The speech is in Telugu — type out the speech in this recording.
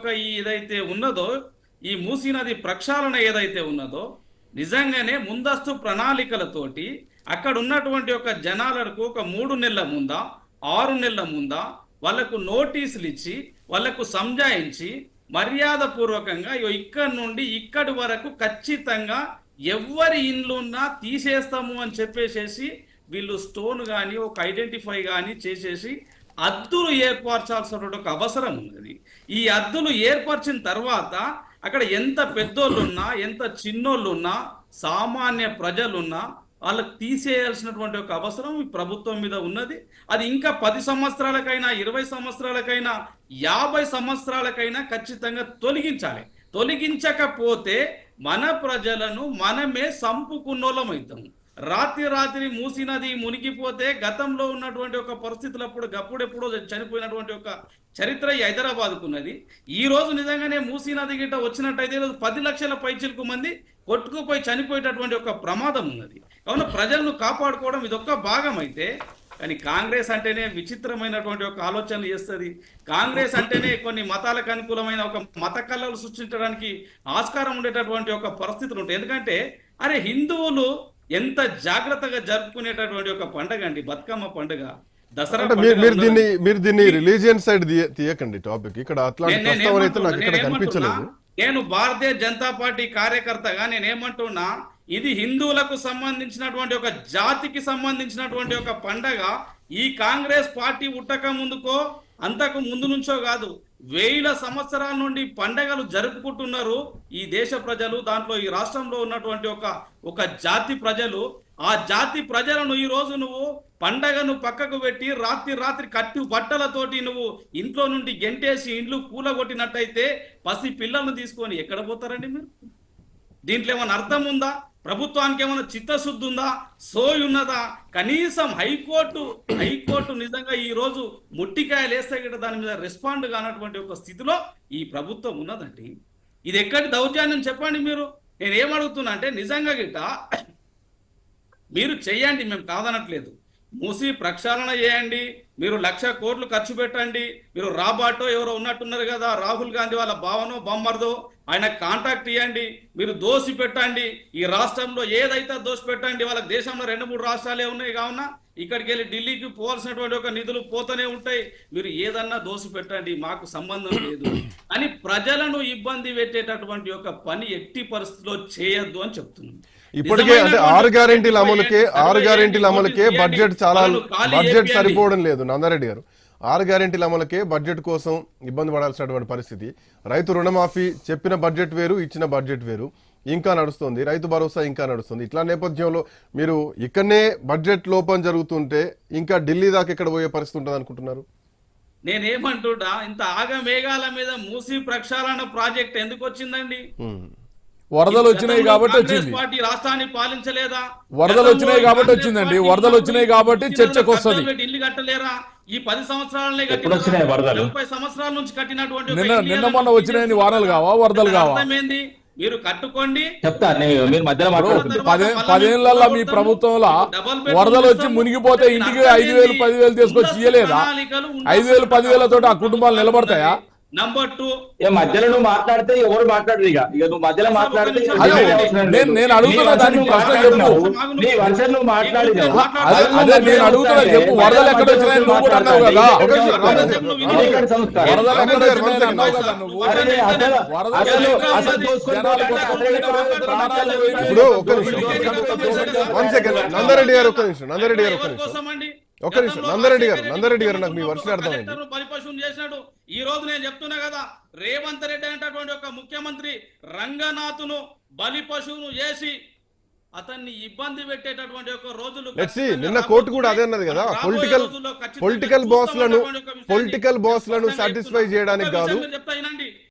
యొక్క ఈ ఏదైతే ఉన్నదో ఈ మూసీ నది ప్రక్షాళన ఏదైతే ఉన్నదో నిజంగానే ముందస్తు ప్రణాళికలతోటి అక్కడ ఉన్నటువంటి ఒక జనాలకు ఒక మూడు నెలల ముందా ఆరు నెలల ముందా వాళ్ళకు నోటీసులు ఇచ్చి వాళ్ళకు సంజాయించి మర్యాద పూర్వకంగా ఇక్కడి నుండి ఇక్కడి వరకు ఖచ్చితంగా ఎవరి ఇండ్లున్నా తీసేస్తాము అని చెప్పేసేసి వీళ్ళు స్టోన్ కానీ ఒక ఐడెంటిఫై కానీ చేసేసి అద్దులు ఏర్పరచాల్సినటువంటి ఒక అవసరం ఉన్నది. ఈ అద్దులు ఏర్పరిచిన తర్వాత అక్కడ ఎంత పెద్దోళ్ళున్నా ఎంత చిన్నోళ్ళున్నా సామాన్య ప్రజలున్నా వాళ్ళకి తీసేయాల్సినటువంటి ఒక అవసరం ఈ ప్రభుత్వం మీద ఉన్నది. అది ఇంకా పది సంవత్సరాలకైనా ఇరవై సంవత్సరాలకైనా యాభై సంవత్సరాలకైనా ఖచ్చితంగా తొలగించాలి. తొలగించకపోతే మన ప్రజలను మనమే సంపుకున్నోళ్ళం అవుతాము రాత్రి రాత్రి మూసి నది మునిగిపోతే గతంలో ఉన్నటువంటి ఒక పరిస్థితులు అప్పుడు గప్పుడెప్పుడో చనిపోయినటువంటి ఒక చరిత్ర ఈ హైదరాబాద్కు ఉన్నది. ఈ రోజు నిజంగానే మూసీ నది గిట్ట వచ్చినట్టయితే ఈరోజు పది లక్షల పైచిలకు మంది కొట్టుకుపోయి చనిపోయేటటువంటి ఒక ప్రమాదం ఉన్నది. కావున ప్రజలను కాపాడుకోవడం ఇదొక్క భాగం అయితే కానీ కాంగ్రెస్ అంటేనే విచిత్రమైనటువంటి ఒక ఆలోచనలు చేస్తుంది. కాంగ్రెస్ అంటేనే కొన్ని మతాలకు అనుకూలమైన ఒక మత కళలు సృష్టించడానికి ఆస్కారం ఉండేటటువంటి ఒక పరిస్థితులు ఉంటాయి. ఎందుకంటే అరే హిందువులు ఎంత జాగ్రత్తగా జరుపుకునేటటువంటి ఒక పండగ అండి బతుకమ్మ పండుగ దసరా మీరు. దీన్ని మీరు దీన్ని రిలీజియన్ సైడ్ తీయకండి టాపిక్ ఇక్కడ అట్లాంటి నేను- కనిపించలేదు భారతీయ జనతా పార్టీ కార్యకర్తగా నేను ఏమంటున్నా ఇది హిందువులకు సంబంధించినటువంటి ఒక జాతికి సంబంధించినటువంటి ఒక పండగ ఈ కాంగ్రెస్ పార్టీ ఉట్టక ముందుకో అంతకు ముందు నుంచో కాదు వేల సంవత్సరాల నుండి పండగలు జరుపుకుంటున్నారు ఈ దేశ ప్రజలు దాంట్లో ఈ రాష్ట్రంలో ఉన్నటువంటి ఒక ఒక జాతి ప్రజలు. ఆ జాతి ప్రజలను ఈ రోజు నువ్వు పండగను పక్కకు పెట్టి రాత్రి రాత్రి కట్టి బట్టలతోటి నువ్వు ఇంట్లో నుండి గెంటేసి ఇండ్లు కూలగొట్టినట్టయితే పసి పిల్లలను తీసుకొని ఎక్కడ పోతారండి మీరు? దీంట్లో ఏమైనా అర్థం ఉందా? ప్రభుత్వానికి ఏమైనా చిత్తశుద్ధి ఉందా? సోయి ఉన్నదా? కనీసం హైకోర్టు హైకోర్టు నిజంగా ఈ రోజు ముట్టికాయలు వేస్తే గిట్ట దాని మీద రెస్పాండ్ కానటువంటి ఒక స్థితిలో ఈ ప్రభుత్వం ఉన్నదండి. ఇది ఎక్కడి దౌర్జన్యం చెప్పండి మీరు. నేను ఏమడుగుతున్నా అంటే నిజంగా గిట్ట మీరు చేయండి మేము కాదనట్లేదు. మూసి ప్రక్షాళన చేయండి. మీరు లక్ష కోట్లు ఖర్చు పెట్టండి. మీరు రాబాటో ఎవరో ఉన్నట్టున్నారు కదా రాహుల్ గాంధీ వాళ్ళ భావనో బొమ్మర్దో ఆయన కాంటాక్ట్ ఇవ్వండి మీరు దోసి పెట్టండి. ఈ రాష్ట్రంలో ఏదైతే దోసి పెట్టండి వాళ్ళకి దేశంలో రెండు మూడు రాష్ట్రాలే ఉన్నాయి కావున ఇక్కడికి వెళ్ళి ఢిల్లీకి పోవాల్సినటువంటి ఒక నిధులు పోతూనే ఉంటాయి. మీరు ఏదన్నా దోసి పెట్టండి మాకు సంబంధం లేదు అని ప్రజలను ఇబ్బంది పెట్టేటటువంటి ఒక పని ఎట్టి పరిస్థితిలో చేయొద్దు అని చెప్తున్నాను ఇప్పటికే అంటే ఆరు గ్యారెంటీల అమలుకే ఆరు గ్యారెంటీల అమలుకే బడ్జెట్ చాలా బడ్జెట్ సరిపోవడం లేదు నందారెడ్డి గారు. ఆరు గ్యారెంటీల అమలుకే బడ్జెట్ కోసం ఇబ్బంది పడాల్సినటువంటి పరిస్థితి. రైతు రుణమాఫీ చెప్పిన బడ్జెట్ వేరు ఇచ్చిన బడ్జెట్ వేరు. ఇంకా నడుస్తుంది రైతు భరోసా ఇంకా నడుస్తుంది. ఇట్లా నేపథ్యంలో మీరు ఇక్కడనే బడ్జెట్ లోపం జరుగుతుంటే ఇంకా ఢిల్లీ దాకా ఎక్కడ పోయే పరిస్థితి ఉంటుంది అనుకుంటున్నారు? నేనేమంటున్నా ఇంత ఆగమేఘాల మీద మూసి ప్రక్షాళన ప్రాజెక్ట్ ఎందుకు వచ్చిందండి. వరదలు వచ్చినాయి కాబట్టి కాంగ్రెస్ వచ్చింది. పార్టీ రాష్ట్రాన్ని పాలించలేదా? వరదలు వచ్చినాయి కాబట్టి వచ్చిందండి. వరదలు వచ్చినాయి కాబట్టి చర్చకు వస్తది. ఇల్లు కట్టలేరా? ఈ పది సంవత్సరాలనే వరదలు? ముప్పై సంవత్సరాల నుంచి కట్టినటువంటి నిన్న నిన్న మొన్న వచ్చినాయని వానలు కావా? వరదలు కావా? మీరు కట్టుకోండి. చెప్తా నేను మీరు మధ్యలో మాట్లాడుకుంటారు పదే పదేళ్ళలో మీ ప్రభుత్వంలో వరదలు వచ్చి మునిగిపోతే ఇంటికి ఐదు వేలు పదివేలు తీసుకొచ్చి ఇయ్యలేదా? ఐదు వేలు పదివేలతో ఆ కుటుంబాలు నిలబడతాయా? నంబర్ టూ ఇక మధ్యలో నువ్వు మాట్లాడితే ఎవరు మాట్లాడరు ఇక ఇక నువ్వు మధ్యలో మాట్లాడితే. నేను- నేను అడుగుతున్నా దానికి ప్రశ్న చెప్పు. నీ నువ్వు అదే నేను అడుగుతున్నా చెప్పు వరదలు ఎక్కడ నువ్వు కూడా అన్నావు కదా ఒక? వరదలు ఎక్కడ. ఇప్పుడు నిమిషం. వన్ సెకండ్ నందారెడ్డి గారు ఒక్క నిమిషం నందారెడ్డి గారు ఎవరి నిమిషం? ఒక్క నిమిషం. నందారెడ్డి గారు, నందారెడ్డి గారు, రెడ్డి నాకు మీ వర్షన్ అర్థమైంది. ఈ రోజు నేను చెప్తున్నా కదా రేవంత్ రెడ్డి అనేటటువంటి ఒక ముఖ్యమంత్రి రంగనాథును బలి పశువును చేసి అతన్ని ఇబ్బంది పెట్టేటటువంటి ఒక రోజులు నిన్న కోర్టు కూడా అదే అన్నది కదా పొలిటికల్ పొలిటికల్ ఒక విషయాన్ని పొలిటికల్ బాస్లను స్పష్టంగా సాటిస్ఫై. చేయడానికి కాదు చెప్తా వినండి.